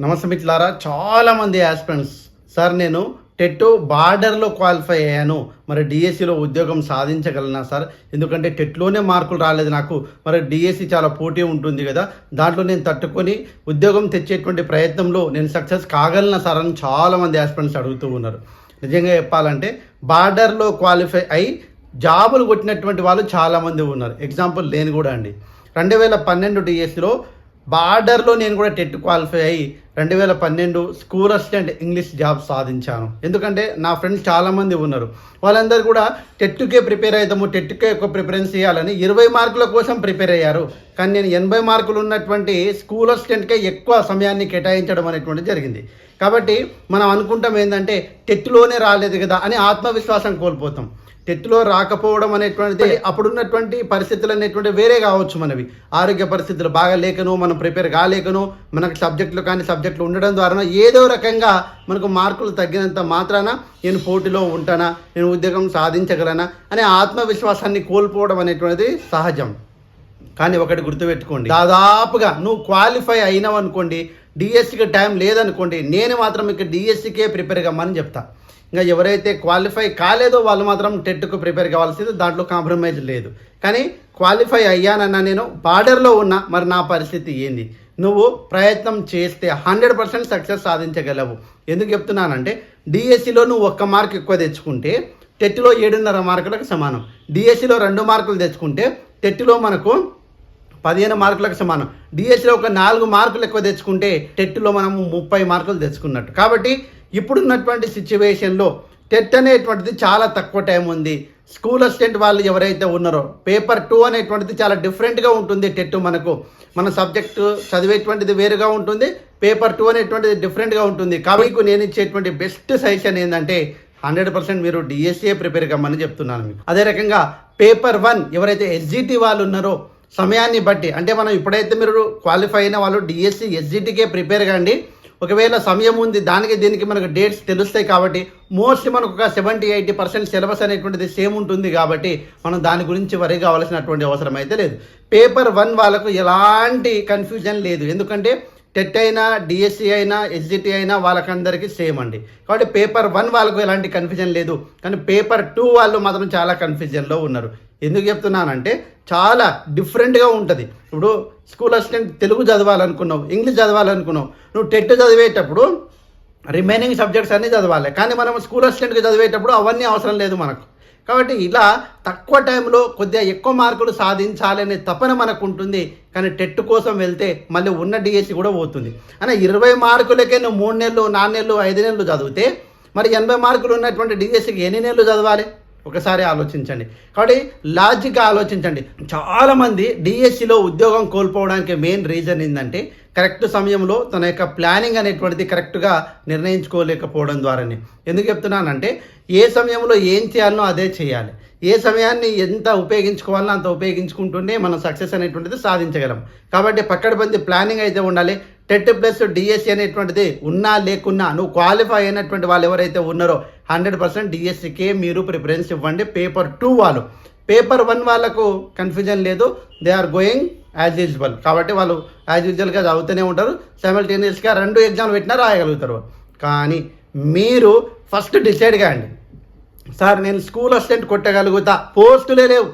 నమస్తే మిత్రులారా చాలామంది ఆస్పిరెంట్స్ సార్ నేను టెట్ బార్డర్లో క్వాలిఫై అయ్యాను. మరి డిఎస్సిలో ఉద్యోగం సాధించగలనా సార్? ఎందుకంటే టెట్లోనే మార్కులు రాలేదు నాకు. మరి డిఎస్సి చాలా పోటీ ఉంటుంది కదా. దాంట్లో నేను తట్టుకొని ఉద్యోగం తెచ్చేటువంటి ప్రయత్నంలో నేను సక్సెస్ కాగలనా సార్ అని చాలామంది ఆస్పిరెంట్స్ అడుగుతూ ఉన్నారు. నిజంగా చెప్పాలంటే బార్డర్లో క్వాలిఫై అయి జాబులు కొట్టినటువంటి వాళ్ళు చాలామంది ఉన్నారు. ఎగ్జాంపుల్ నేను కూడా అండి. రెండు వేల పన్నెండు డిఎస్సిలో బార్డర్లో నేను కూడా టెట్ క్వాలిఫై అయ్యి రెండు వేల పన్నెండు స్కూల్ అసిస్టెంట్ ఇంగ్లీష్ జాబ్ సాధించాను. ఎందుకంటే నా ఫ్రెండ్స్ చాలామంది ఉన్నారు. వాళ్ళందరూ కూడా టెట్కే ప్రిపేర్ అవుతాము టెట్కే ఎక్కువ ప్రిఫరెన్స్ ఇవ్వాలని ఇరవై మార్కుల కోసం ప్రిపేర్ అయ్యారు. కానీ నేను ఎనభై మార్కులు ఉన్నటువంటి స్కూల్ అసిస్టెంట్కే ఎక్కువ సమయాన్ని కేటాయించడం అనేటువంటిది జరిగింది. కాబట్టి మనం అనుకుంటాం ఏంటంటే టెట్లోనే రాలేదు కదా అని ఆత్మవిశ్వాసం కోల్పోతాం. టెట్లో రాకపోవడం అనేటువంటిది అప్పుడున్నటువంటి పరిస్థితులు అనేటువంటి వేరే కావచ్చు మనవి. ఆరోగ్య పరిస్థితులు బాగా లేకను మనం ప్రిపేర్ కాలేకను మనకు సబ్జెక్టులు కానీ సబ్జెక్టులు ఉండడం ద్వారా ఏదో రకంగా మనకు మార్కులు తగ్గినంత మాత్రాన నేను పోటీలో ఉంటానా నేను ఉద్యోగం సాధించగలనా అనే ఆత్మవిశ్వాసాన్ని కోల్పోవడం అనేటువంటిది సహజం. కానీ ఒకటి గుర్తుపెట్టుకోండి. దాదాపుగా నువ్వు క్వాలిఫై అయినావు అనుకోండి డిఎస్సికి టైం లేదనుకోండి నేను మాత్రం ఇక డిఎస్సికే ప్రిపేర్ కమ్మని చెప్తా. ఇంకా ఎవరైతే క్వాలిఫై కాలేదో వాళ్ళు మాత్రం టెట్కు ప్రిపేర్ కావాల్సింది దాంట్లో కాంప్రమైజ్ లేదు. కానీ క్వాలిఫై అయ్యానన్నా నేను బార్డర్లో ఉన్నా మరి నా పరిస్థితి ఏంది? నువ్వు ప్రయత్నం చేస్తే హండ్రెడ్ పర్సెంట్ సక్సెస్ సాధించగలవు. ఎందుకు చెప్తున్నానంటే డిఎస్సిలో నువ్వు ఒక్క మార్క్ ఎక్కువ తెచ్చుకుంటే టెట్లో ఏడున్నర మార్కులకు సమానం. డిఎస్సిలో రెండు మార్కులు తెచ్చుకుంటే టెట్లో మనకు పదిహేను మార్కులకు సమానం. డిఎస్సిలో ఒక నాలుగు మార్కులు ఎక్కువ తెచ్చుకుంటే టెట్లో మనం ముప్పై మార్కులు తెచ్చుకున్నట్టు. కాబట్టి ఇప్పుడున్నటువంటి సిచ్యువేషన్లో టెట్ అనేటువంటిది చాలా తక్కువ టైం ఉంది. స్కూల్ అసిస్టెంట్ వాళ్ళు ఎవరైతే ఉన్నారో పేపర్ టూ అనేటువంటిది చాలా డిఫరెంట్గా ఉంటుంది టెట్ మనకు. మన సబ్జెక్టు చదివేటువంటిది వేరుగా ఉంటుంది పేపర్ టూ అనేటువంటిది డిఫరెంట్గా ఉంటుంది. కాబట్టి నేను ఇచ్చేటువంటి బెస్ట్ సజెషన్ ఏంటంటే హండ్రెడ్ పర్సెంట్ మీరు డిఎస్సీఏ ప్రిపేర్ కమ్మని చెప్తున్నాను మీకు. అదే రకంగా పేపర్ వన్ ఎవరైతే ఎస్జిటి వాళ్ళు ఉన్నారో సమయాన్ని బట్టి అంటే మనం ఇప్పుడైతే మీరు క్వాలిఫై అయిన వాళ్ళు డిఎస్సి ఎస్జిటికే ప్రిపేర్ కండి. ఒకవేళ సమయం ఉంది దానికి దీనికి మనకు డేట్స్ తెలుస్తాయి కాబట్టి మోస్ట్లీ మనకు ఒక సెవెంటీ ఎయిటీ పర్సెంట్ సిలబస్ అనేటువంటిది సేమ్ ఉంటుంది కాబట్టి మనం దాని గురించి వరి కావాల్సినటువంటి అవసరం అయితే లేదు. పేపర్ వన్ వాళ్ళకు ఎలాంటి కన్ఫ్యూజన్ లేదు. ఎందుకంటే టెట్ అయినా డిఎస్సి అయినా ఎస్జిటి అయినా వాళ్ళకందరికీ సేమ్ అండి. కాబట్టి పేపర్ వన్ వాళ్ళకు ఎలాంటి కన్ఫ్యూజన్ లేదు. కానీ పేపర్ టూ వాళ్ళు మాత్రం చాలా కన్ఫ్యూజన్లో ఉన్నారు. ఎందుకు చెప్తున్నానంటే చాలా డిఫరెంట్గా ఉంటుంది. ఇప్పుడు స్కూల్ అసిస్టెంట్ తెలుగు చదవాలనుకున్నావు ఇంగ్లీష్ చదవాలనుకున్నావు నువ్వు టెట్ చదివేటప్పుడు రిమైనింగ్ సబ్జెక్ట్స్ అన్నీ చదవాలి. కానీ మనం స్కూల్ అసిస్టెంట్కి చదివేటప్పుడు అవన్నీ అవసరం లేదు మనకు. కాబట్టి ఇలా తక్కువ టైంలో కొద్దిగా ఎక్కువ మార్కులు సాధించాలనే తపన మనకు ఉంటుంది కానీ టెట్ కోసం వెళ్తే మళ్ళీ ఉన్న డిఎస్సి కూడా పోతుంది. అంటే ఇరవై మార్కులకే నువ్వు మూడు నెలలు నాలుగు నెలలు ఐదు నెలలు చదివితే మరి ఎనభై మార్కులు ఉన్నటువంటి డిఎస్సికి ఎన్ని నెలలు చదవాలి? ఒకసారి ఆలోచించండి. కాబట్టి లాజిక్గా ఆలోచించండి. చాలామంది డిఎస్సిలో ఉద్యోగం కోల్పోవడానికి మెయిన్ రీజన్ ఏంటంటే కరెక్ట్ సమయంలో తన యొక్క ప్లానింగ్ అనేటువంటిది కరెక్ట్గా నిర్ణయించుకోలేకపోవడం ద్వారానే. ఎందుకు చెప్తున్నానంటే ఏ సమయంలో ఏం చేయాలనో అదే చేయాలి. ఏ సమయాన్ని ఎంత ఉపయోగించుకోవాలో అంత ఉపయోగించుకుంటూనే మనం సక్సెస్ అనేటువంటిది సాధించగలం. కాబట్టి పక్కడబంది ప్లానింగ్ అయితే ఉండాలి. టెట్ ప్లస్ డిఎస్సి అనేటువంటిది ఉన్నా లేకున్నా నువ్వు క్వాలిఫై అయినటువంటి వాళ్ళు ఎవరైతే ఉన్నారో హండ్రెడ్ పర్సెంట్ డిఎస్సికే మీరు ప్రిఫరెన్స్ ఇవ్వండి. పేపర్ టూ వాళ్ళు. పేపర్ వన్ వాళ్ళకు కన్ఫ్యూజన్ లేదు. They are going as usual కాబట్టి వాళ్ళు యాజ్ యూజువల్గా చదువుతూనే ఉంటారు. సైమల్టేనియస్గా రెండు ఎగ్జామ్ పెట్టినా రాయగలుగుతారు కానీ మీరు ఫస్ట్ డిసైడ్ కాండి సార్ నేను స్కూల్ అసిస్టెంట్ కొట్టగలుగుతా. పోస్టులే లేవు.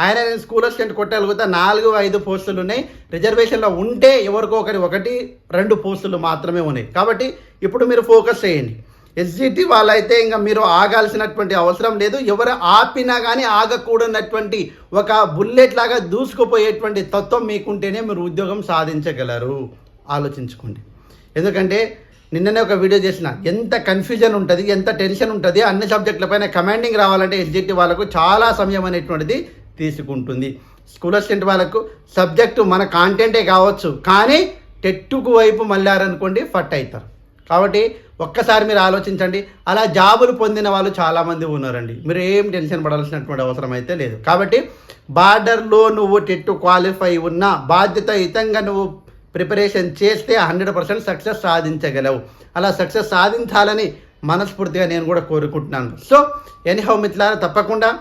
ఆయన నేను స్కూల్ అసిస్టెంట్ కొట్టగలుగుతా. నాలుగు ఐదు పోస్టులు ఉన్నాయి. రిజర్వేషన్లో ఉంటే ఎవరికో ఒకరి ఒకటి రెండు పోస్టులు మాత్రమే ఉన్నాయి. కాబట్టి ఇప్పుడు మీరు ఫోకస్ చేయండి. ఎస్జిటి వాళ్ళైతే ఇంకా మీరు ఆగాల్సినటువంటి అవసరం లేదు. ఎవరు ఆపినా కానీ ఆగకూడనటువంటి ఒక బుల్లెట్ లాగా దూసుకుపోయేటువంటి తత్వం మీకుంటేనే మీరు ఉద్యోగం సాధించగలరు. ఆలోచించుకోండి. ఎందుకంటే నిన్ననే ఒక వీడియో చేసిన ఎంత కన్ఫ్యూజన్ ఉంటుంది ఎంత టెన్షన్ ఉంటుంది అన్ని సబ్జెక్టులపైన కమాండింగ్ రావాలంటే ఎస్జిటి వాళ్ళకు చాలా సమయం అనేటువంటిది తీసుకుంటుంది. స్కూల్ అసిస్టెంట్ వాళ్ళకు సబ్జెక్టు మన కాంటెంటే కావచ్చు కానీ టెట్టుకు వైపు మళ్ళారనుకోండి ఫట్ అవుతారు కాబట్టి ఒక్కసారి మీరు ఆలోచించండి. అలా జాబులు పొందిన వాళ్ళు చాలామంది ఉన్నారండి. మీరు ఏం టెన్షన్ పడాల్సినటువంటి అవసరం అయితే లేదు. కాబట్టి బార్డర్లో నువ్వు టెట్టు క్వాలిఫై ఉన్నా బాధ్యతయుతంగా నువ్వు ప్రిపరేషన్ చేస్తే హండ్రెడ్ పర్సెంట్ సక్సెస్ సాధించగలవు. అలా సక్సెస్ సాధించాలని మనస్ఫూర్తిగా నేను కూడా కోరుకుంటున్నాను. సో ఎనీహౌ మిత్రులారా తప్పకుండా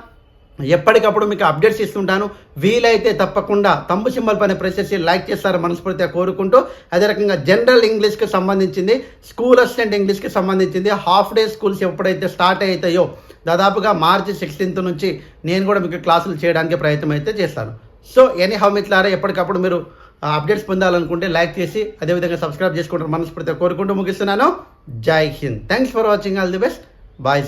ఎప్పటికప్పుడు మీకు అప్డేట్స్ ఇస్తుంటాను. వీలైతే తప్పకుండా తంబు సింబల్ పైన ప్రెస్ చేసి లైక్ చేస్తారని మనస్ఫూర్తిగా కోరుకుంటూ అదే రకంగా జనరల్ ఇంగ్లీష్కి సంబంధించింది స్కూల్ అసిస్టెంట్ ఇంగ్లీష్కి సంబంధించింది హాఫ్ డే స్కూల్స్ ఎప్పుడైతే స్టార్ట్ అవుతాయో దాదాపుగా మార్చి సిక్స్టీన్త్ నుంచి నేను కూడా మీకు క్లాసులు చేయడానికి ప్రయత్నం అయితే చేస్తాను. సో ఎనీ హౌ మిత్లారా ఎప్పటికప్పుడు మీరు అప్డేట్స్ పొందాలనుకుంటే లైక్ చేసి అదేవిధంగా సబ్స్క్రైబ్ చేసుకుంటారు మనస్ఫూర్తిగా కోరుకుంటూ ముగిస్తున్నాను. జై Hind. Thanks for watching all the best bye